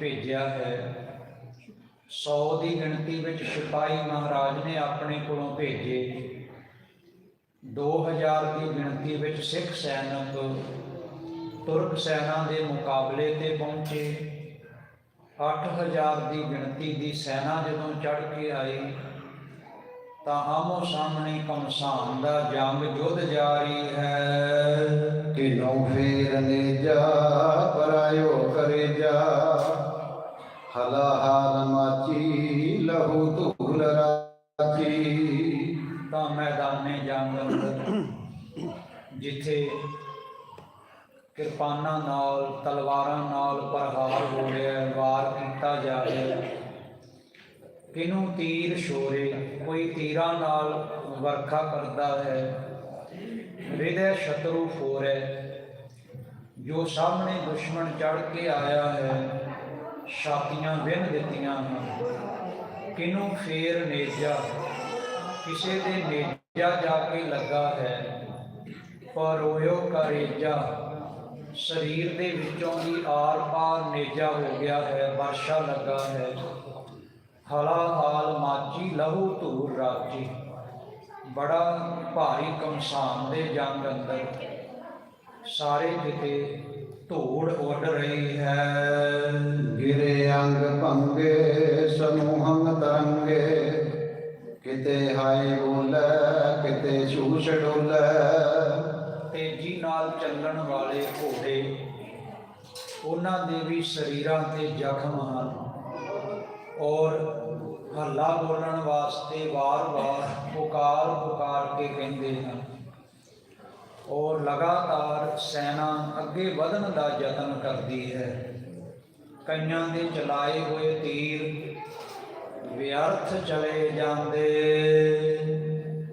ਭੇਜਿਆ ਹੈ। 100 ਦੀ ਗਿਣਤੀ ਵਿੱਚ ਸਿਪਾਹੀ ਮਹਾਰਾਜ ਨੇ ਆਪਣੇ ਕੋਲੋਂ ਭੇਜੇ। 2000 ਦੀ ਗਿਣਤੀ ਵਿੱਚ ਸਿੱਖ ਸੈਨਿਕ ਤੁਰਕ ਸੈਨਾ ਦੇ ਮੁਕਾਬਲੇ ਤੇ ਪਹੁੰਚੇ। 8000 ਦੀ ਗਿਣਤੀ ਦੀ ਸੈਨਾ ਜਦੋਂ ਚੜ ਕੇ ਆਈ, ਤਾਂ ਆਮੋ ਸਾਹਮਣੇ ਕਮਸਾਨ ਦਾ ਜੰਗ ਯੁੱਧ ਜਾਰੀ ਹੈ। ਕਿਨੋਂ ਫੇਰ ਨੇ ਜਾ, ਪਰਾਇਓ ਕਰੇ ਜਾ। ਹਲਾ ਮਾਚੀ ਲਹੂ ਧੂਲ ਰਾਚੀ ਤਾਂ ਮੈਦਾਨੇ ਜੰਗ ਜਿੱਥੇ ਕਿਰਪਾਨਾਂ ਨਾਲ, ਤਲਵਾਰਾਂ ਨਾਲ ਪ੍ਰਹਾਰ ਹੋ ਰਿਹਾ ਵਾਰ ਕੀਤਾ ਜਾ ਰਿਹਾ ਹੈ। ਕਿਨੂੰ ਤੀਰ ਸ਼ੋਰੇ ਕੋਈ ਤੀਰਾਂ ਨਾਲ ਵਰਖਾ ਕਰਦਾ ਹੈ। ਹਿਰਦੇ ਸ਼ਤਰੂ ਫੋਰੇ, ਜੋ ਸਾਹਮਣੇ ਦੁਸ਼ਮਣ ਚੜ ਕੇ ਆਇਆ ਹੈ। ਛਾਤੀਆਂ ਵਿੰਨ ਦਿੱਤੀਆਂ ਹਨ ਕਿਨੂੰ ਫੇਰ ਨੇਜਾ? ਕਿਸੇ ਦੇ ਨੇਜਾ ਜਾ ਕੇ ਲੱਗਾ ਹੈ, ਪਰ ਕਰੇਜਾ। ਸਰੀਰ ਦੇ ਵਿੱਚੋਂ ਦੀ ਆਰ ਪਾਰ ਨੇਜਾ ਹੋ ਗਿਆ ਹੈ, ਵਰਸ਼ਾ ਲੱਗਾ ਹੈ। ਹਲਾ ਹਾਲ ਮਾਚੀ, ਲਹੂ ਧੂਰ ਰਾਜੀ ਬੜਾ ਭਾਰੀ ਕਮਸਾਨ ਦੇ ਜੰਗ ਅੰਦਰ। ਸਾਰੇ ਕਿਤੇ ਧੂੜ ਉੱਡ ਰਹੀ ਹੈ। ਗਿਰੇ ਅੰਗ ਭੰਗੇ ਸਮੂਹੰ ਤਰੰਗੇ। ਕਿਤੇ ਹਾਏ ਬੋਲੇ ਕਿਤੇ ਛੂਛ ਡੋਲੇ। ਤੇਜ਼ੀ ਨਾਲ ਚੱਲਣ ਵਾਲੇ ਘੋੜੇ ਉਹਨਾਂ ਦੇ ਵੀ ਸਰੀਰਾਂ ਤੇ ਜ਼ਖਮ ਹਨ। ਔਰ ਹੱਲਾ ਬੋਲਣ ਵਾਸਤੇ ਵਾਰ-ਵਾਰ ਪੁਕਾਰ ਪੁਕਾਰ ਕੇ ਕਹਿੰਦੇ ਹਨ। ਔਰ ਲਗਾਤਾਰ ਸੈਨਾ ਅੱਗੇ ਵਧਣ ਦਾ ਯਤਨ ਕਰਦੀ ਹੈ। ਕਈਆਂ ਦੇ ਚਲਾਏ ਹੋਏ ਤੀਰ ਵਿਅਰਥ ਚਲੇ ਜਾਂਦੇ।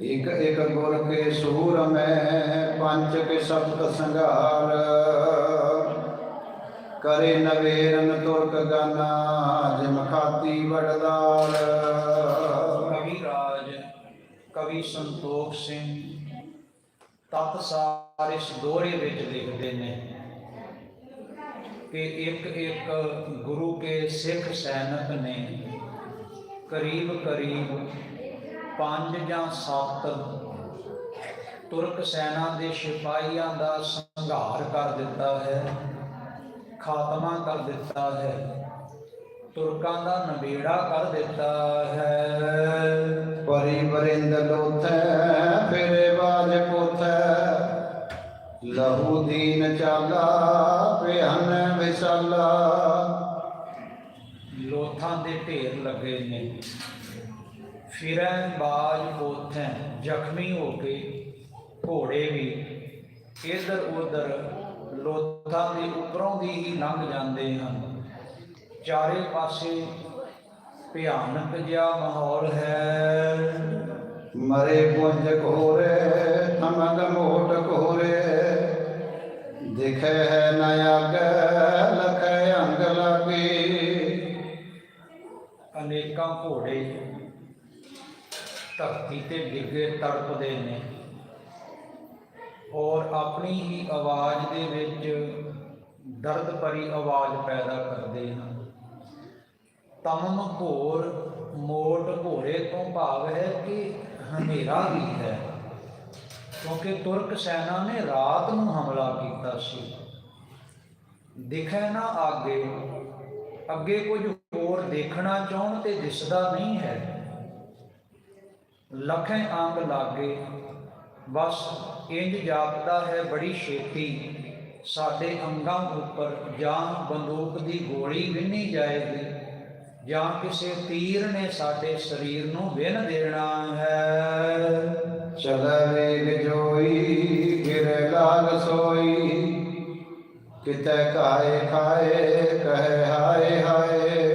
ਇਕ ਇਕ ਗੁਰ ਕੇ ਸੂਰ ਮੈਂ ਪੰਚ ਕੇ ਸਪਤ ਸੰਘਾਰ। ਕਰੇ ਨਵੇਰਨ ਤੁਰਕ ਗਾਨਾ ਜਿਮ ਖਾਤੀ ਵਡਦਾਰ ਕਵੀ ਰਾਜ ਕਵੀ ਸੰਤੋਖ ਸਿੰਘ ਤਤ ਸਾਰ ਇਸ ਦੋਹਰੇ ਵਿੱਚ ਲਿਖਦੇ ਨੇ ਕਿ ਇੱਕ ਇੱਕ ਗੁਰੂ ਕੇ ਸਿੱਖ ਸੈਨਿਕ ਨੇ ਕਰੀਬ ਕਰੀਬ ਪੰਜ ਜਾਂ ਸੱਤ ਤੁਰਕ ਸੈਨਾ ਦੇ ਸਿਪਾਹੀਆਂ ਦਾ ਸੰਘਾਰ ਕਰ ਦਿੱਤਾ ਹੈ, ਖਾਤਮਾ ਕਰ ਦਿੱਤਾ ਹੈ। ਤੁਰਕਾਂ ਦਾ ਨਬੇੜਾ ਕਰ ਦਿੱਤਾ ਹੈ। ਪਰੀ ਬਰਿੰਦ ਲੋਥੈ ਫਿਰੇ ਬਾਜ ਕੋਥੈ ਲਹੂ ਦੀਨ ਚਾਲਾ ਪਿਹਨ ਵਿਸਾਲਾ। ਲੋਥਾਂ ਦੇ ਢੇਰ ਲੱਗੇ ਨੇ। ਫਿਰੈ ਬਾਜ ਉਥੈ ਜ਼ਖਮੀ ਹੋ ਕੇ ਘੋੜੇ ਵੀ। ਇਧਰ ਉਧਰ ਲੋਥਾਂ ਦੇ ਉੱਪਰੋਂ ਦੀ ਹੀ ਲੰਘ ਜਾਂਦੇ ਹਨ। ਚਾਰੇ ਪਾਸੇ ਭਿਆਨਕ ਜਿਹਾ ਮਾਹੌਲ ਹੈ। ਮਰੇ ਪੁੰਜ ਕੋਰੇ ਤਮਗ ਮੋਟ ਕੋਰੇ ਦਿਖੇ ਹੈ ਨਯਗ ਲਖੈ ਅੰਗ ਲਾਗੇ। ਅਨੇਕਾਂ ਘੋੜੇ ਧਰਤੀ ਤੇ ਡਿੱਗੇ ਤੜਪਦੇ ਨੇ। ਔਰ ਆਪਣੀ ਹੀ ਆਵਾਜ਼ ਦੇ ਵਿੱਚ ਦਰਦ ਭਰੀ ਆਵਾਜ਼ ਪੈਦਾ ਕਰਦੇ ਹਨ। ਤਮਮ ਘੋਰ ਮੋਟ ਘੋੜੇ ਤੋਂ ਭਾਵ ਹੈ ਕਿ ਹਨੇਰਾ ਵੀ ਹੈ। ਕਿਉਂਕਿ ਤੁਰਕ ਸੈਨਾ ਨੇ ਰਾਤ ਨੂੰ ਹਮਲਾ ਕੀਤਾ ਸੀ। ਦਿਖੇ ਨਾ ਆਗੇ, ਅੱਗੇ ਕੁਝ ਹੋਰ ਦੇਖਣਾ ਚਾਹਣ ਤੇ ਦਿਸਦਾ ਨਹੀਂ ਹੈ। ਲੱਖਾਂ ਅੰਗ ਲਾਗੇ, ਬਸ ਇੰਜ ਜਾਪਦਾ ਹੈ ਬੜੀ ਛੇਤੀ, ਸਾਡੇ ਅੰਗਾਂ ਉੱਪਰ ਜਾਂ ਬੰਦੂਕ ਦੀ ਗੋਲੀ ਵਿੰਨੀ ਜਾਏਗੀ। ਜਾਂ ਕਿਸੇ ਤੀਰ ਨੇ ਸਾਡੇ ਸਰੀਰ ਨੂੰ ਵਿੰਨ ਦੇਣਾ ਹੈ। ਚਲੈ ਵੇਗ ਜੋਈ ਗਿਰੇ ਲਾਗ ਸੋਈ। ਕਿਤੈ ਕਾਏ ਖਾਏ ਕਹੇ ਹਾਏ ਹਾਏ।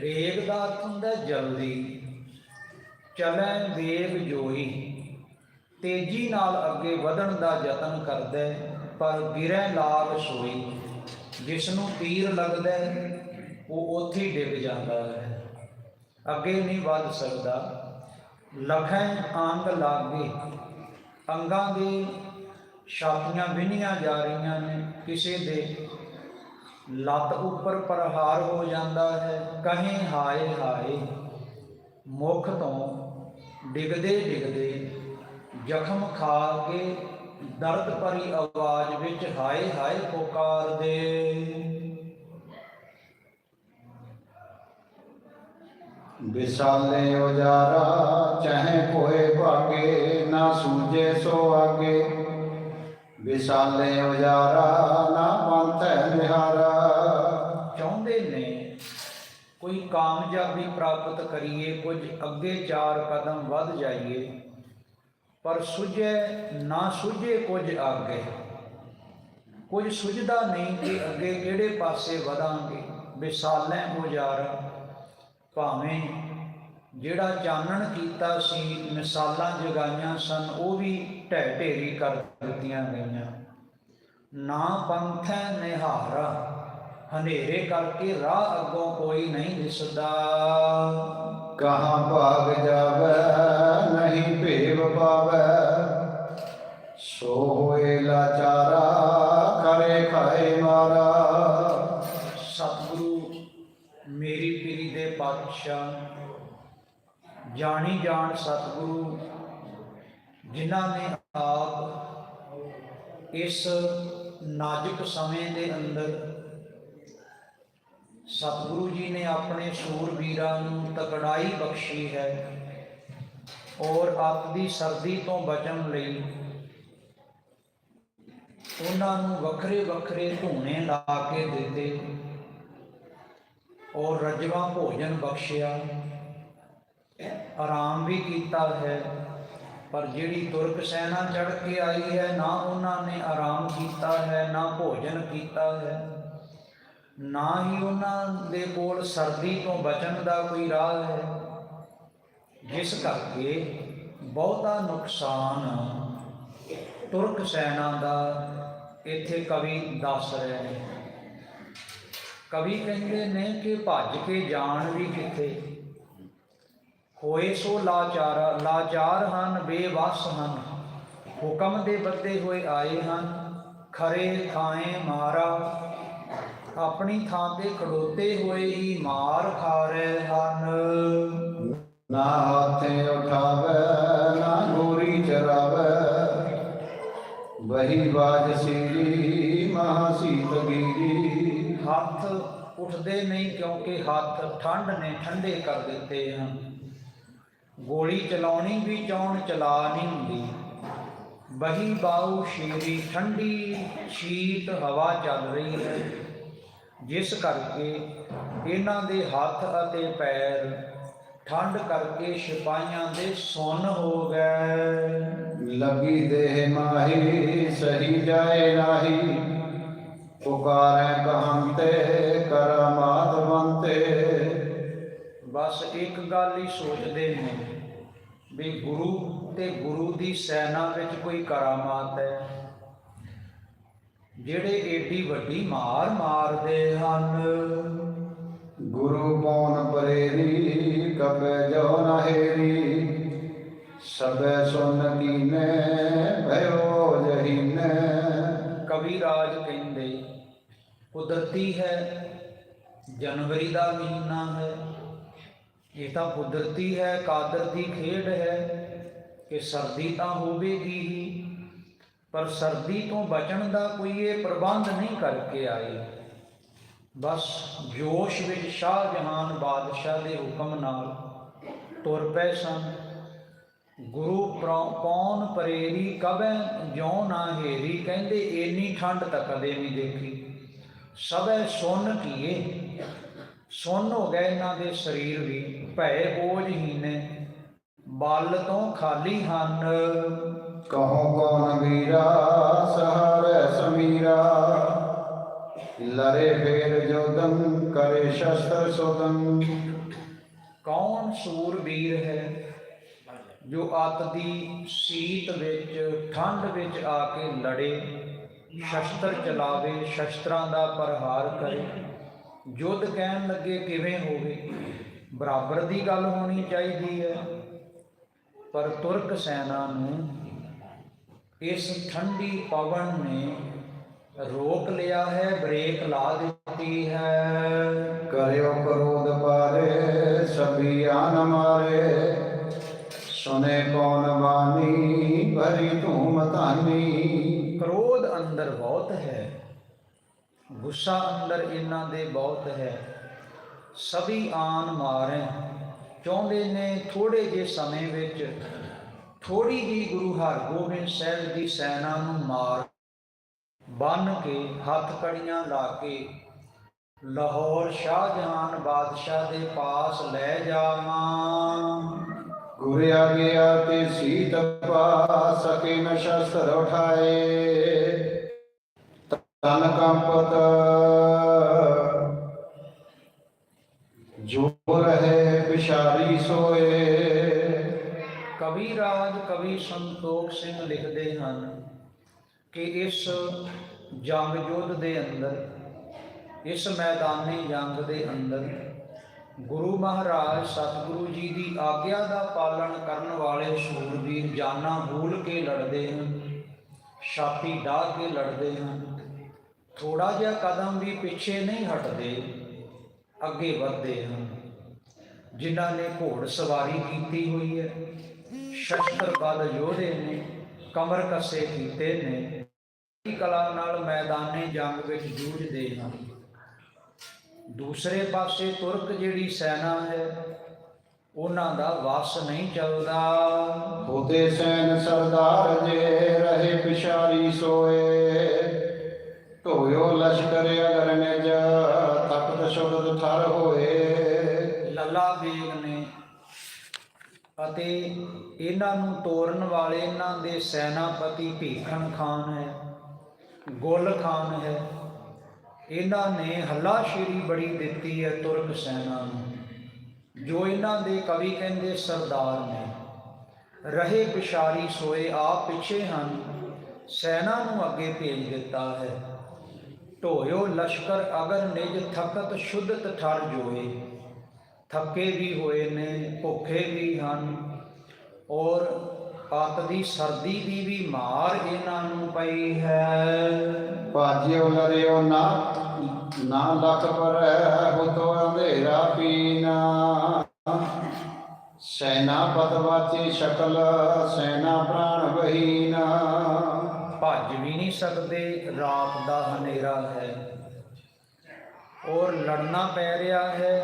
ਵੇਗ ਦਾ ਹੁੰਦਾ ਜਲਦੀ ਚਲੈ ਵੇਗ ਜੋਈ। ਤੇਜ਼ੀ ਨਾਲ ਅੱਗੇ ਵਧਣ ਦਾ ਯਤਨ ਕਰਦਾ ਪਰ ਗਿਰੈ ਲਾਗ ਸੋਈ। ਜਿਸ ਨੂੰ ਤੀਰ ਲੱਗਦਾ ਹੈ, ਉਹ ਉੱਥੇ ਹੀ ਡਿੱਗ ਜਾਂਦਾ ਹੈ। ਅੱਗੇ ਨਹੀਂ ਵੱਧ ਸਕਦਾ। ਲਖਾਂ ਅੰਗ ਲਾਗੇ, ਅੰਗਾਂ ਦੀ ਛਾਤੀਆਂ ਵਿੰਨੀਆਂ ਜਾ ਰਹੀਆਂ ਨੇ। ਕਿਸੇ ਦੇ ਲੱਤ ਉੱਪਰ ਪ੍ਰਹਾਰ ਹੋ ਜਾਂਦਾ ਹੈ। ਕਹੀਂ, ਹਾਏ ਹਾਏ, ਮੁਖ ਤੋਂ ਡਿੱਗਦੇ ਡਿੱਗਦੇ ਜ਼ਖਮ ਖਾ ਕੇ ਦਰਦ ਭਰੀ ਆਵਾਜ਼ ਵਿੱਚ ਹਾਏ ਹਾਏ ਪੁਕਾਰਦੇ ਵਿਸਾਲੇ ਉਜਾਰਾ ਚਾਹੇ ਕੋਏ ਭਾਗੇ, ਨਾ ਸੂਝੇ ਸੋ ਆਗੇ। ਵਿਸਾਲੇ ਉਜਾਰਾ ਨਾ ਪੰਥ ਨਿਹਾਰਾ। ਚਾਹੁੰਦੇ ਨੇ, ਕੋਈ ਕਾਮਯਾਬੀ ਪ੍ਰਾਪਤ ਕਰੀਏ, ਕੁਝ ਅੱਗੇ ਚਾਰ ਕਦਮ ਵੱਧ ਜਾਈਏ। ਪਰ ਸੁਝੇ, ਨਾ ਸੁਝੇ ਕੁਝ ਅੱਗੇ ਕੁਝ ਸੁਝਦਾ ਨਹੀਂ ਕਿ ਅੱਗੇ ਕਿਹੜੇ ਪਾਸੇ ਵਧਾਂਗੇ। ਵਿਸਾਲੇ ਉਜਾਰਾ ਭਾਵੇਂ ਜਿਹੜਾ ਚਾਨਣ ਕੀਤਾ ਸੀ, ਮਿਸਾਲਾਂ ਜਗਾਈਆਂ ਸਨ, ਉਹ ਵੀ ਢਹਿ ਢੇਰੀ ਕਰ ਦਿੱਤੀਆਂ ਗਈਆਂ। ਨਾ ਪੰਥੈ ਨਿਹਾਰਾ, ਹਨੇਰੇ ਕਰਕੇ ਰਾਹ ਅੱਗੋਂ ਕੋਈ ਨਹੀਂ ਦਿਸਦਾ। ਕਹਾਂ ਭਾਗ ਜਾਵੇ, ਨਹੀਂ ਭੇਵ ਪਾਵੇ। ਸੋ ਹੋਏ ਲਾਚਾਰਾ ਪਾਤਸ਼ਾਹ ਜਾਣੀ ਜਾਣ ਸਤਿਗੁਰੂ ਜਿਨ੍ਹਾਂ ਨੇ ਆਪ ਇਸ ਨਾਜ਼ੁਕ ਸਮੇਂ ਦੇ ਅੰਦਰ ਸਤਿਗੁਰੂ ਜੀ ਨੇ ਆਪਣੇ ਸੂਰਬੀਰਾਂ ਨੂੰ ਤਕੜਾਈ ਬਖਸ਼ੀ ਹੈ ਔਰ ਆਪਦੀ ਸਰਦੀ ਤੋਂ ਬਚਣ ਲਈ ਉਹਨਾਂ ਨੂੰ ਵੱਖਰੇ ਵੱਖਰੇ ਧੂਣੇ ਲਾ ਕੇ ਦਿੱਤੇ। ਔਰ ਰਜਵਾ ਭੋਜਨ ਬਖਸ਼ਿਆ। ਆਰਾਮ ਵੀ ਕੀਤਾ ਹੈ, ਪਰ ਜਿਹੜੀ ਤੁਰਕ ਸੈਨਾ ਚੜ ਕੇ ਆਈ ਹੈ, ਨਾ ਉਹਨਾਂ ਨੇ ਆਰਾਮ ਕੀਤਾ ਹੈ, ਨਾ ਭੋਜਨ ਕੀਤਾ ਹੈ। ਨਾ ਹੀ ਉਹਨਾਂ ਦੇ ਕੋਲ ਸਰਦੀ ਤੋਂ ਬਚਣ ਦਾ ਕੋਈ ਰਾਹ ਹੈ। ਜਿਸ ਕਰਕੇ ਬਹੁਤਾ ਨੁਕਸਾਨ ਤੁਰਕ ਸੈਨਾ ਦਾ ਇੱਥੇ ਕਵੀ ਦੱਸ ਰਹੇ ਨੇ। ਕਵੀ ਕਹਿੰਦੇ ਨੇ ਕਿ ਭੱਜ ਕੇ ਜਾਣ ਵੀ ਕਿੱਥੇ? ਹੋਏ ਸੋ ਲਾਚਾਰਾ, ਲਾਚਾਰ ਹਨ, ਬੇਵਸ ਹਨ। ਹੁਕਮ ਦੇ ਬੱਦੇ ਹੋਏ ਆਏ ਹਨ, ਖਰੇ ਥਾਏ ਮਾਰਾ। ਆਪਣੀ ਥਾਂ ਤੇ ਖੜੋਤੇ ਹੋਏ ਹੀ ਮਾਰ ਖਾ ਰਹੇ ਹਨ। ਨਾ ਹਾਥੇ ਉਠਾਵੇ, ਨਾ ਗੋਰੀ ਚਰਾਵੇ। ਬਹੀ ਬਾਜ ਸੀਰੀ ਮਹਾ ਸੀਤ ਹੱਥ ਉੱਠਦੇ ਨਹੀਂ ਕਿਉਂਕਿ ਹੱਥ ਠੰਡ ਨੇ ਠੰਡੇ ਕਰ ਦਿੱਤੇ ਹਨ। ਗੋਲੀ ਚਲਾਉਣੀ ਵੀ ਚੌਣ ਚਲਾ ਨਹੀਂ ਹੁੰਦੀ। ਬਹੀ ਬਾਉ ਸ਼ੇਰੀ ਠੰਡੀ ਸ਼ੀਤ ਹਵਾ ਚੱਲ ਰਹੀ ਹੈ। ਜਿਸ ਕਰਕੇ ਇਹਨਾਂ ਦੇ ਹੱਥ ਅਤੇ ਪੈਰ ਠੰਡ ਕਰਕੇ ਸਿਪਾਹੀਆਂ ਦੇ ਸੁੰਨ ਹੋ ਗਏ। ਲਗੀ ਦੇਹ ਮਾਹੀ, ਸਹੀ ਜਾਏ ਨਾਹੀ ਪੁਕਾਰੇ ਕਹੰਤੇ ਕਰਮਾਤ ਬੰਤੇ। ਬਸ ਇੱਕ ਗੱਲ ਹੀ ਸੋਚਦੇ ਨੇ ਵੀ ਗੁਰੂ ਤੇ ਗੁਰੂ ਦੀ ਸੈਨਾ ਵਿੱਚ ਕੋਈ ਕਰਾਮਾਤ ਹੈ। ਜਿਹੜੇ ਏਡੀ ਵੱਡੀ ਮਾਰ ਮਾਰਦੇ ਹਨ। ਗੁਰੂ ਪੌਨ ਪਰੇਰੀ ਕਬੇ ਜੋ ਨਹੇਰੀ ਸਬੈ ਸੁਨ ਕੀਨੇ ਭਇਓ ਜਹੀਨੇ ਕਵੀ ਰਾਜ ਕਹਿੰਦੇ, ਕੁਦਰਤੀ ਹੈ, ਜਨਵਰੀ ਦਾ ਮਹੀਨਾ ਹੈ। ਇਹ ਤਾਂ ਕੁਦਰਤੀ ਹੈ, ਕਾਦਰ ਦੀ ਖੇਡ ਹੈ ਕਿ ਸਰਦੀ ਤਾਂ ਹੋਵੇਗੀ ਹੀ, ਪਰ ਸਰਦੀ ਤੋਂ ਬਚਣ ਦਾ ਕੋਈ ਇਹ ਪ੍ਰਬੰਧ ਨਹੀਂ ਕਰਕੇ ਆਏ। ਬਸ ਜੋਸ਼ ਵਿੱਚ ਸ਼ਾਹ ਜਹਾਨ ਬਾਦਸ਼ਾਹ ਦੇ ਹੁਕਮ ਨਾਲ ਤੁਰ ਪਏ ਸਨ। ਗੁਰੂ ਪੌਣ ਪਰੇਰੀ ਕਬੈ ਜਿਉ ਨਾ ਹੇਰੀ ਕਹਿੰਦੇ ਏਨੀ ਠੰਡ ਤਾਂ ਕਦੇ ਨਹੀਂ ਦੇਖੀ। ਸਭੈ ਸੁੰਨ ਕੀਏ ਸੁੰਨ ਹੋ ਗਏ ਇਹਨਾਂ ਦੇ ਸਰੀਰ ਵੀ ਭੈ ਓਜ ਹੀ ਨੇ ਬਲ ਤੋਂ ਖਾਲੀ ਹਨ। ਕਹੋ ਕੌਣ ਵੀਰਾ ਸਹਾਰੇ ਸਮੀਰਾ? ਲਰੇ ਫੇਰ ਜੋਦਨ ਕਰੇ ਸ਼ਸਤਰ ਸੋਦਨ ਕੌਣ ਸੂਰਬੀਰ ਹੈ? ਜੋ ਅੱਤ ਦੀ ਸੀਤ ਵਿੱਚ ਠੰਡ ਵਿੱਚ ਆ ਕੇ ਲੜੇ, ਸ਼ਸਤਰ ਚਲਾਵੇ, ਸ਼ਸਤਰਾਂ ਦਾ ਪ੍ਰਹਾਰ ਕਰੇ। ਯੁੱਧ ਕਹਿਣ ਲੱਗੇ, ਕਿਵੇਂ ਹੋਵੇ? ਬਰਾਬਰ ਦੀ ਗੱਲ ਹੋਣੀ ਚਾਹੀਦੀ ਹੈ। ਪਰ ਤੁਰਕ ਸੈਨਾ ਨੂੰ ਇਸ ਠੰਡੀ ਪਵਨ ਨੇ ਰੋਕ ਲਿਆ ਹੈ, ਬ੍ਰੇਕ ਲਾ ਦਿੱਤੀ ਹੈ। ਕਰਿਓ ਕ੍ਰੋਧ ਪਾਰੇ ਸਭੀ ਆਨ ਮਾਰੇ। ਸੁਨੇ ਕੌਣ ਬਾਣੀ ਭਰੀ ਧੂਮ ਧਾਨੀ। ਕ੍ਰੋਧ ਅੰਦਰ ਬਹੁਤ ਹੈ, ਗੁੱਸਾ ਅੰਦਰ ਇਹਨਾਂ ਦੇ ਬਹੁਤ ਹੈ। ਸਭੀ ਆਨ ਮਾਰੇ, ਚਾਹੁੰਦੇ ਨੇ ਥੋੜੇ ਜਿਹੇ ਸਮੇਂ ਵਿੱਚ ਥੋੜੀ ਜੀ ਗੁਰੂ ਹਰਗੋਬਿੰਦ ਸਾਹਿਬ ਦੀ ਸੈਨਾ ਨੂੰ ਮਾਰ ਬੰਨ ਕੇ ਹੱਥ ਕੜੀਆਂ ਲਾ ਕੇ ਲਾਹੌਰ ਸ਼ਾਹਜਹਾਨ ਬਾਦਸ਼ਾਹ ਦੇ ਪਾਸ ਲੈ ਜਾਵਾਂ। ਗੁਰ ਆਗਿਆ ਤੇ ਸੀਤ ਪਾ ਸਕੇ ਨ ਸ਼ਸਤਰ ਉਠਾਏ। ਤਨ ਕੰਪਤ ਜੋ ਰਹੇ ਬਿਸ਼ਾਰੀ ਸੋਏ। ਕਵੀ ਰਾਜ, ਕਵੀ ਸੰਤੋਖ ਸਿੰਘ ਲਿਖਦੇ ਹਨ ਕਿ ਇਸ ਜੰਗ ਯੁੱਧ ਦੇ ਅੰਦਰ, ਇਸ ਮੈਦਾਨੀ ਜੰਗ ਦੇ ਅੰਦਰ ਗੁਰੂ ਮਹਾਰਾਜ ਸਤਿਗੁਰੂ ਜੀ ਦੀ ਆਗਿਆ ਦਾ ਪਾਲਣ ਕਰਨ ਵਾਲੇ ਸੂਰਬੀਰ ਜਾਨਾਂ ਬੋਲ ਕੇ ਲੜਦੇ ਹਨ, ਛਾਤੀ ਡਾਹ ਕੇ ਲੜਦੇ ਹਨ। ਥੋੜਾ ਜਿਹਾ ਕਦਮ ਵੀ ਪਿੱਛੇ ਨਹੀਂ ਹਟਦੇ, ਅੱਗੇ ਵਧਦੇ ਹਨ। ਜਿਨ੍ਹਾਂ ਨੇ ਘੋੜ ਸਵਾਰੀ ਕੀਤੀ ਹੋਈ ਹੈ, ਸ਼ਸਤਰ ਬਲ ਯੋਧੇ ਨੇ, ਕਮਰ ਕੱਸੇ ਕੀਤੇ ਨੇ, ਕਲਾ ਨਾਲ ਮੈਦਾਨੇ ਜੰਗ ਵਿੱਚ ਜੂਝਦੇ ਹਨ। ਦੂਸਰੇ ਪਾਸੇ ਤੁਰਕ ਜਿਹੜੀ ਸੈਨਾ ਹੈ ਉਹਨਾਂ ਦਾ ਵਸ ਨਹੀਂ ਚੱਲਦਾ। ਹੋਤੇ ਸੈਨ ਸਰਦਾਰ ਜੇ ਰਹੇ ਪਿਸ਼ਾਰੀ ਸੋਏ ਢੋਇਓ ਲਸ਼ਕਰ ਅਗਰ ਨਿਜ ਤਖਤ ਸ਼ੁਰਦ ਥਰ ਹੋਏ। ਲੱਲਾ ਬੇਗ ਨੇ ਅਤੇ ਇਹਨਾਂ ਨੂੰ ਤੋਰਨ ਵਾਲੇ ਇਹਨਾਂ ਦੇ ਸੈਨਾਪਤੀ ਭੀਖਣ ਖਾਨ ਹੈ ਗੁਲ ਖਾਨ ਹੈ ਇਹਨਾਂ ਨੇ ਹੱਲਾਸ਼ੇਰੀ ਬੜੀ ਦਿੱਤੀ ਹੈ ਤੁਰਕ ਸੈਨਾ ਨੂੰ, ਜੋ ਇਹਨਾਂ ਦੇ ਕਵੀ ਕਹਿੰਦੇ ਸਰਦਾਰ ਨੇ। ਰਹੇ ਪਿਸ਼ਾਰੀ ਸੋਏ ਆਪ ਪਿੱਛੇ ਹਨ, ਸੈਨਾ ਨੂੰ ਅੱਗੇ ਭੇਜ ਦਿੱਤਾ ਹੈ। ਢੋਇਓ ਲਸ਼ਕਰ ਅਗਰ ਨਿਜ ਥਕਤ ਸ਼ੁੱਧਤ ਠਰ ਜੋਏ, ਥੱਕੇ ਵੀ ਹੋਏ ਨੇ, ਭੁੱਖੇ ਵੀ ਹਨ, ਔਰ ਪਤ ਦੀ ਸਰਦੀ ਦੀ ਵੀ ਮਾਰ ਇਹਨਾਂ ਨੂੰ ਪਈ ਹੈ। ਭਾਜਿਓ ਲਰਿਓ ਨਾ ਨਾ ਲਖ ਪਰ ਹੁਤੋ ਅੰਧੇਰਾ ਪੀਨਾ ਸੈਨਾ ਪਤਵਾਚੀ ਸ਼ਕਲ ਸੈਨਾ ਪ੍ਰਾਣ ਬਹੀਨਾ। ਭੱਜ ਵੀ ਨਹੀਂ ਸਕਦੇ ਰਾਤ ਦਾ ਹਨੇਰਾ ਹੈ। ਔਰ ਲੜਨਾ ਪੈ ਰਿਹਾ ਹੈ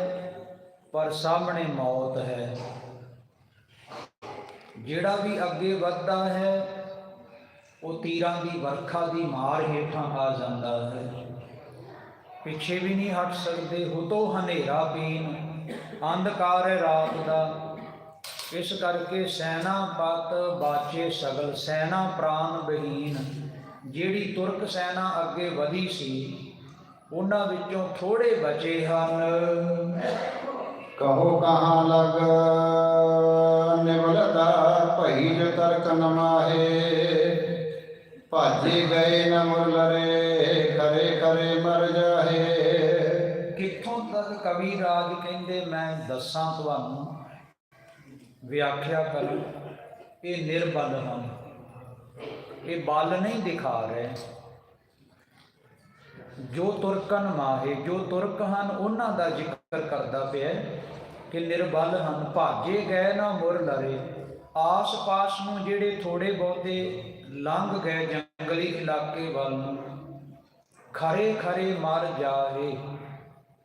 ਪਰ ਸਾਹਮਣੇ ਮੌਤ ਹੈ। ਜਿਹੜਾ ਵੀ ਅੱਗੇ ਵੱਧਦਾ ਹੈ, ਉਹ ਤੀਰਾਂ ਦੀ ਵਰਖਾ ਦੀ ਮਾਰ ਹੇਠਾਂ ਆ ਜਾਂਦਾ ਹੈ। ਪਿੱਛੇ ਵੀ ਨਹੀਂ ਹਟ ਸਕਦੇ, ਹੁਤੋ ਹਨੇਰਾ ਪੀਨ ਅੰਧਕਾਰ ਹੈ ਰਾਤ ਦਾ। ਇਸ ਕਰਕੇ ਸੈਨਾ ਪਤ ਬਾਚੇ ਸਗਲ, ਸੈਨਾ ਪ੍ਰਾਨ ਬਹੀਨ। ਜਿਹੜੀ ਤੁਰਕ ਸੈਨਾ ਅੱਗੇ ਵਧੀ ਸੀ, ਉਹਨਾਂ ਵਿੱਚੋਂ ਥੋੜੇ ਬਚੇ ਹਨ। ਕਹੋ ਕਹਾਂ ਲਗ ਭਈਲ ਤਰਕ ਨਮਾਹੇ, ਭਾਜੇ ਗਏ ਨ ਮੁਰਲਰੇ ਕਰੇ ਕਰੇ ਮਰ ਜਾਹੇ। ਕਿੱਥੋਂ ਤੱਕ ਕਵੀ ਰਾਜ ਕਹਿੰਦੇ, ਮੈਂ ਦੱਸਾਂ ਤੁਹਾਨੂੰ, ਵਿਆਖਿਆ ਕਰਾਂ, ਇਹ ਨਿਰਬਲ ਹਨ। ਇਹ ਬਲ ਨਹੀਂ ਦਿਖਾ ਰਹੇ। ਜੋ ਤੁਰਕਨ ਮਾਹੇ, ਜੋ ਤੁਰਕ ਹਨ, ਉਹਨਾਂ ਦਾ ਜ਼ਿਕਰ ਕਰਦਾ ਪਿਆ ਕਿ ਨਿਰਬਲ ਹਨ। ਭਾਗੇ ਗਏ ਨਾ ਮੁਰ ਲਰੇ ਆਸ-ਪਾਸ ਨੂੰ ਜਿਹੜੇ ਥੋੜੇ ਬਹੁਤੇ ਲੰਘ ਗਏ ਜੰਗਲੀ ਇਲਾਕੇ ਵੱਲ ਨੂੰ ਖਰੇ ਖਰੇ ਮਰ ਜਾਏ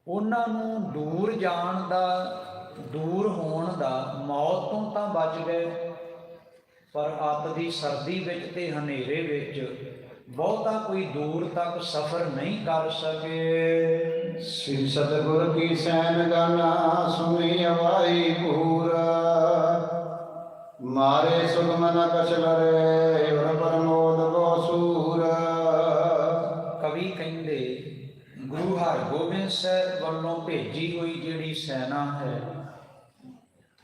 ਉਹਨਾਂ ਨੂੰ ਦੂਰ ਜਾਣ ਦਾ, ਦੂਰ ਹੋਣ ਦਾ ਮੌਤ ਤੋਂ ਤਾਂ ਬਚ ਗਏ। ਪਰ ਅੱਤ ਦੀ ਸਰਦੀ ਵਿੱਚ ਤੇ ਹਨੇਰੇ ਵਿੱਚ ਬਹੁਤਾ ਕੋਈ ਦੂਰ ਤੱਕ ਸਫ਼ਰ ਨਹੀਂ ਕਰ ਸਕੇ। ਸ੍ਰੀ ਸਤਿਗੁਰ ਕੀ ਸੈਨ ਗਾਨਾ ਸੁਣੀ ਅਵਾਈ ਪੂਰ ਮਾਰੇ ਸੁਗਮ ਨ ਕਛ ਪਰਮੋਦ ਬੋ ਸੂਰ। ਕਵੀ ਕਹਿੰਦੇ, ਗੁਰੂ ਹਰਗੋਬਿੰਦ ਸਾਹਿਬ ਵੱਲੋਂ ਭੇਜੀ ਹੋਈ ਜਿਹੜੀ ਸੈਨਾ ਹੈ,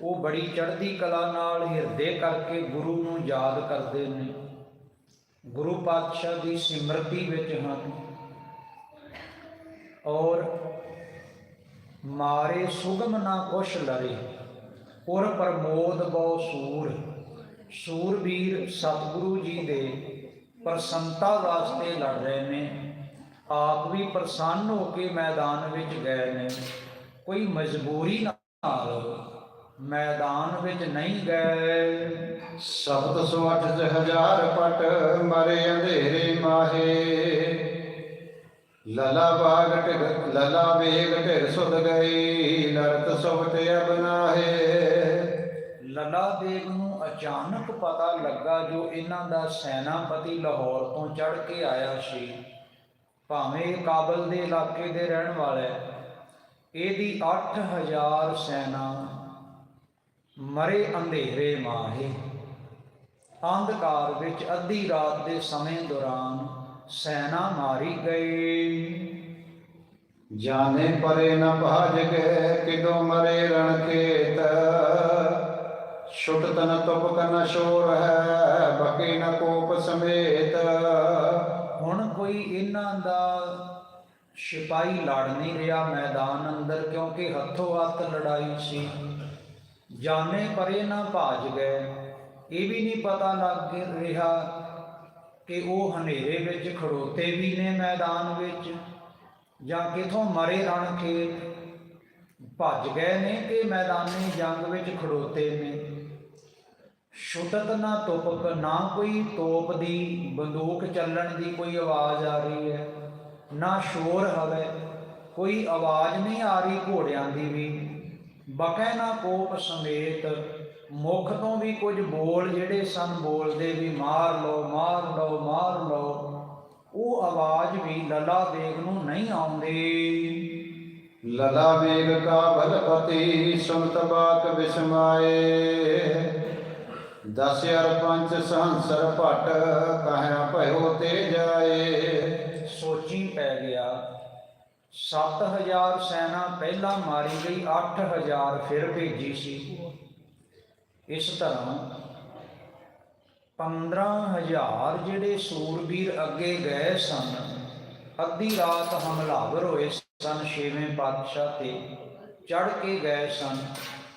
ਉਹ ਬੜੀ ਚੜ੍ਹਦੀ ਕਲਾ ਨਾਲ ਹਿਰਦੇ ਕਰਕੇ ਗੁਰੂ ਨੂੰ ਯਾਦ ਕਰਦੇ ਨੇ। ਗੁਰੂ ਪਾਤਸ਼ਾਹ ਦੀ ਸਿਮਰਤੀ ਵਿੱਚ ਹਨ। ਔਰ ਮਾਰੇ ਸੁਗਮ ਨਾ ਕੁਛ ਲਰੇ। ਔਰ ਪ੍ਰਮੋਦ ਬਹੁ ਸੂਰ। ਸੂਰਬੀਰ ਸਤਿਗੁਰੂ ਜੀ ਦੇ ਪ੍ਰਸੰਤਾ ਵਾਸਤੇ ਲੜ ਰਹੇ ਨੇ। ਆਪ ਵੀ ਪ੍ਰਸੰਨ ਹੋ ਕੇ ਮੈਦਾਨ ਵਿੱਚ ਗਏ ਨੇ। ਕੋਈ ਮਜਬੂਰੀ ਨਾਲ ਮੈਦਾਨ ਵਿੱਚ ਨਹੀਂ ਗਏ। ਸਬਤ ਸੋ ਅਠ ਹਜ਼ਾਰ ਪਟ, ਮਰੇ ਅੰਧੇਰੇ ਮਾਹੇ। ਲਲਾ ਬਾਗ ਢਿਰ, ਲਲਾ ਵੇਗ ਢਿਰ ਸੁਧ ਗਈ ਲਰਤ ਸੁਭਟ ਅਬਨਾਹੇ ਲੱਲਾ ਦੇਵ ਨੂੰ ਅਚਾਨਕ ਪਤਾ ਲੱਗਾ ਜੋ ਇਹਨਾਂ ਦਾ ਸੈਨਾਪਤੀ ਲਾਹੌਰ ਤੋਂ ਚੜ ਕੇ ਆਇਆ ਸੀ। ਭਾਵੇਂ ਕਾਬਲ ਦੇ ਇਲਾਕੇ ਦੇ ਰਹਿਣ ਵਾਲਾ ਹੈ, ਇਹਦੀ 8000 ਸੈਨਾ ਮਰੇ ਅੰਧੇਰੇ ਮਾਹੇ। ਅੰਧਕਾਰ ਵਿੱਚ ਅੱਧੀ ਰਾਤ ਦੇ ਸਮੇਂ ਦੌਰਾਨ ਸੈਨਾ ਮਾਰੀ ਗਈ। ਜਾਣੇ ਪਰੇ ਨ ਭਾਜਗੇ ਕਿਦੋ ਮਰੇ ਰਣ ਕੇਤ ਛੁਟ ਤਨ ਤੁਪ ਕਨ ਸ਼ੋਰ ਹੈ, ਬਕੇ ਨ ਕੋਪ ਸਮੇਤ। ਹੁਣ ਕੋਈ ਇਹਨਾਂ ਦਾ ਸਿਪਾਹੀ ਲੜ ਨਹੀਂ ਰਿਹਾ ਮੈਦਾਨ ਅੰਦਰ, ਕਿਉਂਕਿ ਹੱਥੋਂ ਹੱਥ ਲੜਾਈ ਸੀ। ਜਾਣੇ ਪਰੇ ਨਾ ਭਾਜ ਗਏ, ਇਹ ਵੀ ਨਹੀਂ ਪਤਾ ਲੱਗ ਰਿਹਾ ਕਿ ਉਹ ਹਨੇਰੇ ਵਿੱਚ ਖੜੋਤੇ ਵੀ ਨੇ ਮੈਦਾਨ ਵਿੱਚ, ਜਾਂ ਕਿਥੋਂ ਮਰੇ ਰਣ ਕੇ ਭੱਜ ਗਏ ਨੇ ਕਿ ਮੈਦਾਨੀ ਜੰਗ ਵਿੱਚ ਖੜੋਤੇ ਨੇ। ਛੁਟਤ ਨਾ ਤੁਪਕ ਨਾ ਕੋਈ ਤੋਪ ਦੀ ਬੰਦੂਕ ਚੱਲਣ ਦੀ ਕੋਈ ਆਵਾਜ਼ ਆ ਰਹੀ ਹੈ, ਨਾ ਸ਼ੋਰ ਹਵੇ, ਕੋਈ ਆਵਾਜ਼ ਨਹੀਂ ਆ ਰਹੀ ਘੋੜਿਆਂ ਦੀ ਵੀ। ਬਕੈ ਨਾ ਕੋਪ ਸਮੇਤ ਮੁਖ ਤੋਂ ਵੀ ਕੁਝ ਬੋਲ ਜਿਹੜੇ ਸਨ ਬੋਲਦੇ ਵੀ ਮਾਰ ਲਓ ਮਾਰ ਲਓ ਮਾਰ ਲਓ। ਉਹ ਆਵਾਜ਼ ਵੀ ਲਲਾ ਦੇਗ ਨੂੰ ਨਹੀਂ ਆਉਂਦੀ। ਲਲਾ ਵੇਗ ਕਾ ਬਲਪਤੀ ਸੁਨਤ ਬਾਕ ਬਿਸਮਾਏ। ਦਸ ਹਰ ਪੰਜ ਸਹੰਸਰ ਭਟ ਕਹਿਆ ਭਇਓ ਤੇ ਜਾਏ। ਸੋਚੀ ਪੈ ਗਿਆ 7000 ਸੈਨਾ ਪਹਿਲਾਂ ਮਾਰੀ ਗਈ 8000 ਫਿਰ ਭੇਜੀ ਸੀ। ਇਸ ਤਰ੍ਹਾਂ 15000 ਜਿਹੜੇ ਸੂਰਬੀਰ ਅੱਗੇ ਗਏ ਸਨ, ਅੱਧੀ ਰਾਤ ਹਮਲਾਵਰ ਹੋਏ ਸਨ ਛੇਵੇਂ ਪਾਤਸ਼ਾਹ ਤੇ ਚੜ ਕੇ ਗਏ ਸਨ।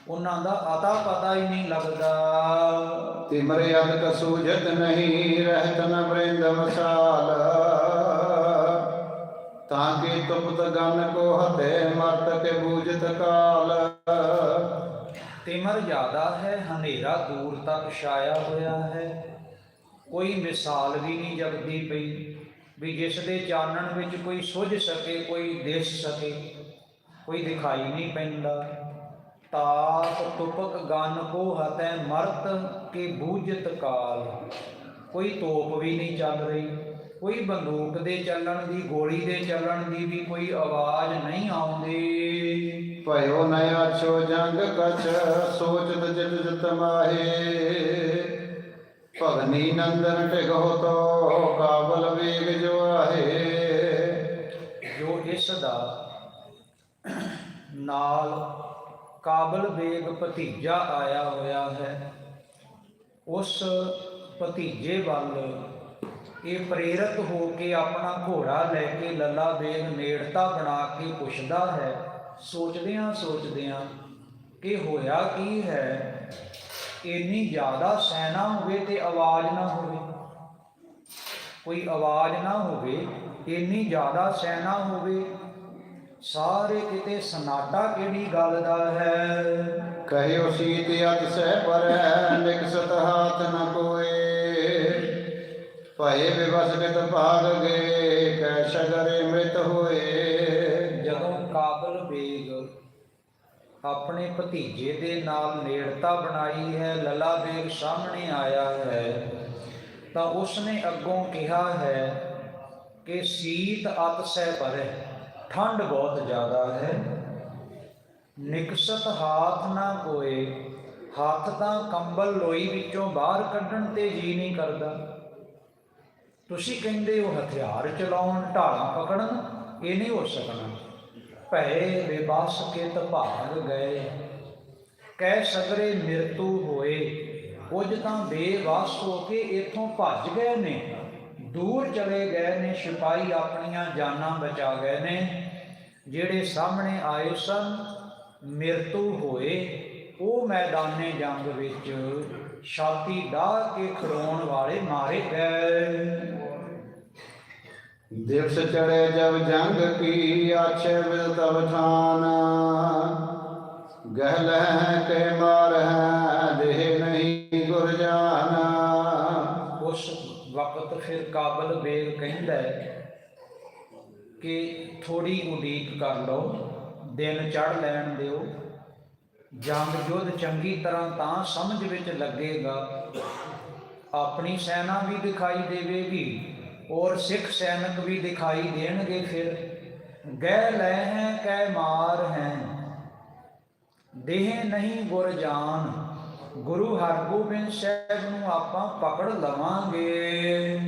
ਉਹਨਾਂ ਦਾ ਅਤਾ ਪਤਾ ਹੀ ਨਹੀਂ ਲੱਗਦਾ। ਤਿਮਰੇ ਅਦ ਕਸੂਜਤ ਨਹੀਂ ਰਹਿਤ ਨ ਬ੍ਰਿੰਦ ਮਸਾਲ ਤਾਂ ਕੇ ਤੁਪਤ ਕੋ ਹਤੇ ਮਰਤ ਕੇ ਬੂਜਤ ਕਾਲ। ਤਿਮਰ ਜ਼ਿਆਦਾ ਹੈ, ਹਨੇਰਾ ਦੂਰ ਤੱਕ ਛਾਇਆ ਹੋਇਆ ਹੈ। ਕੋਈ ਮਿਸਾਲ ਵੀ ਨਹੀਂ ਜਗਦੀ ਪਈ ਵੀ ਜਿਸ ਦੇ ਚਾਨਣ ਵਿੱਚ ਕੋਈ ਸੁਝ ਸਕੇ, ਕੋਈ ਦਿਸ ਸਕੇ, ਕੋਈ ਦਿਖਾਈ ਨਹੀਂ ਪੈਂਦਾ। ਤਾਪ ਤੁਪਕ ਗਨ ਕੋ ਹਤੈ ਮਰਤ ਕੇ ਬੂਝਤ ਕਾਲ। ਕੋਈ ਤੋਪ ਵੀ ਨਹੀਂ ਚੱਲ ਰਹੀ। ਕੋਈ ਬੰਦੂਕ ਦੇ ਚੱਲਣ ਦੀ ਗੋਲੀ ਦੇ ਚੱਲਣ ਦੀ ਵੀ ਕੋਈ ਆਵਾਜ਼ ਨਹੀਂ ਆਉਂਦੀ। ਭਇਓ ਨ ਆਛੋ ਜੰਗ ਕਛ ਸੋਚਤ ਜਿਤ ਜਿਤ ਮਾਹੇ। ਭਗਨੀ ਨੰਦਨ ਢਿਗੋ ਤੋ ਕਾਬਲ ਵੇਗ ਜਵਾਹੇ ਜੋ ਇਸ ਦਾ ਨਾਲ ਕਾਬਲ ਬੇਗ ਭਤੀਜਾ ਆਇਆ ਹੋਇਆ ਹੈ ਉਸ ਭਤੀਜੇ ਵੱਲ ਇਹ ਪ੍ਰੇਰਤ ਹੋ ਕੇ ਆਪਣਾ ਘੋੜਾ ਲੈ ਕੇ ਲੱਲਾ ਬੇਗ ਨੇੜਤਾ ਬਣਾ ਕੇ ਪੁੱਛਦਾ ਹੈ, ਸੋਚਦਿਆਂ ਸੋਚਦਿਆਂ ਕਿ ਹੋਇਆ ਕੀ ਹੈ? ਇੰਨੀ ਜ਼ਿਆਦਾ ਸੈਨਾ ਹੋਵੇ ਤੇ ਆਵਾਜ਼ ਨਾ ਹੋਵੇ। ਕੋਈ ਆਵਾਜ਼ ਨਾ ਹੋਵੇ, ਇੰਨੀ ਜ਼ਿਆਦਾ ਸੈਨਾ ਹੋਵੇ, ਸਾਰੇ ਕਿਤੇ ਸਨਾਟਾ ਕਿਹੜੀ ਗੱਲ ਦਾ ਹੈ? ਕਹਿਓ ਸੀਤ ਅਤ ਸਹਿ ਪਰੈ ਨਿਕਸਤ ਹਾਥ ਨ ਕੋਏ ਭਏ ਵਿਵਸ ਕਿਤ ਭਾਗ ਗਏ ਕੈ ਸ਼ਗਰੇ ਮ੍ਰਿਤ ਹੋਏ। ਜਦੋਂ ਕਾਬਲ ਬੇਗ ਆਪਣੇ ਭਤੀਜੇ ਦੇ ਨਾਲ ਨੇੜਤਾ ਬਣਾਈ ਹੈ, ਲਲਾ ਬੇਗ ਸਾਹਮਣੇ ਆਇਆ ਹੈ, ਤਾਂ ਉਸਨੇ ਅੱਗੋਂ ਕਿਹਾ ਹੈ ਕਿ ਸੀਤ ਅਤ ਸਹਿ ਪਰੈ ਠੰਡ ਬਹੁਤ ਜ਼ਿਆਦਾ ਹੈ। ਨਿਕਸਤ ਹਾਥ ਨਾ ਕੋਏ, ਹੱਥ ਤਾਂ ਕੰਬਲ ਲੋਈ ਵਿੱਚੋਂ ਬਾਹਰ ਕੱਢਣ ਤੇ ਜੀ ਨਹੀਂ ਕਰਦਾ। ਤੁਸੀਂ ਕਹਿੰਦੇ ਹੋ ਹਥਿਆਰ ਚਲਾਉਣ, ਢਾਲਾਂ ਪਕੜਨ, ਇਹ ਨਹੀਂ ਹੋ ਸਕਣਾ। ਭੈ ਬੇਬਸ ਕੇ ਭਾਗ ਗਏ। ਕਹਿ ਸਗਰੇ ਮਿਰਤੂ ਹੋਏ ਕੁਝ ਤਾਂ ਬੇਵਸ ਹੋ ਕੇ ਇੱਥੋਂ ਭੱਜ ਗਏ ਨੇ। ਦੂਰ ਚਲੇ ਗਏ ਨੇ, ਸਿਪਾਹੀ ਆਪਣੀਆਂ ਜਾਨਾਂ ਬਚਾ ਗਏ ਨੇ। ਜਿਹੜੇ ਸਾਹਮਣੇ ਆਏ ਸਨ, ਮਿਰਤੂ ਹੋਏ, ਉਹ ਮੈਦਾਨੇ ਜੰਗ ਵਿੱਚ ਛਾਤੀ ਢਾਹ ਕੇ ਖੜੋਣ ਵਾਲੇ ਮਾਰੇ ਗਏ। ਦਿਵਸ ਚੜੇ ਜਬ ਜੰਗ ਕੀ ਆਛੇ ਬਿਦ ਤਬ ਠਾਨ ਗਹਿ ਲਹਿ ਕੇ ਮਾਰ ਹੈ ਦੇਹ ਨਹੀਂ ਗੁਰ ਜਾਨਾ। ਉਸ ਵਕਤ ਫਿਰ ਕਾਬਲ ਬੇਗ ਕਹਿੰਦਾ ਕਿ ਥੋੜੀ ਉਡੀਕ ਕਰ ਲਓ ਦਿਨ ਚੜ ਲੈਣ ਦਿਓ। ਜੰਗ ਯੁੱਧ ਚੰਗੀ ਤਰ੍ਹਾਂ ਤਾਂ ਸਮਝ ਵਿੱਚ ਲੱਗੇਗਾ। ਆਪਣੀ ਸੈਨਾ ਵੀ ਦਿਖਾਈ ਦੇਵੇਗੀ ਔਰ ਸਿੱਖ ਸੈਨਿਕ ਵੀ ਦਿਖਾਈ ਦੇਣਗੇ ਫਿਰ। ਗਹਿ ਲੈ ਹੈ, ਕਹਿ ਮਾਰ ਹੈ। ਦੇਹ ਨਹੀਂ ਗੁਰ ਜਾਨ, ਗੁਰੂ ਹਰਗੋਬਿੰਦ ਸਾਹਿਬ ਨੂੰ ਆਪਾਂ ਪਕੜ ਲਵਾਂਗੇ।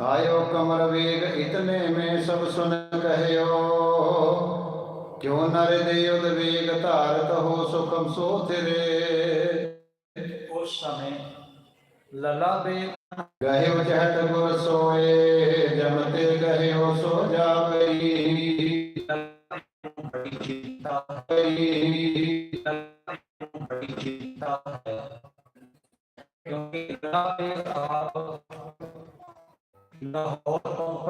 ਆਇਓ ਕਮਰ ਵੇਗ ਇਤਨੇ ਮੈਂ ਸਭ ਸੁਨ ਕਹਿਓ। ਕਿਉ ਨਰ ਦੇ ਉਦ ਵੇਗ ਧਾਰਤ ਹੋ ਸੁਖਮ ਸੋ ਥਿਰੇ। ਉਸ ਸਮੇਂ ਲਲਾ ਬੇ ਗਹਿਓ ਚਹਟ ਗੁਰ ਸੋਏ ਜਮ ਤੇ ਗਹਿਓ ਸੋ ਜਾਵਈ ਬੜੀ ਚਿੰਤਾ ਗਈ ਬੜੀ ਚਿੰਤਾ ਹੈ ਕਿਉਂਕਿ ਲਲਾ ਬੇ ਆਪ ਲਾਹੌਰ ਤੋਂ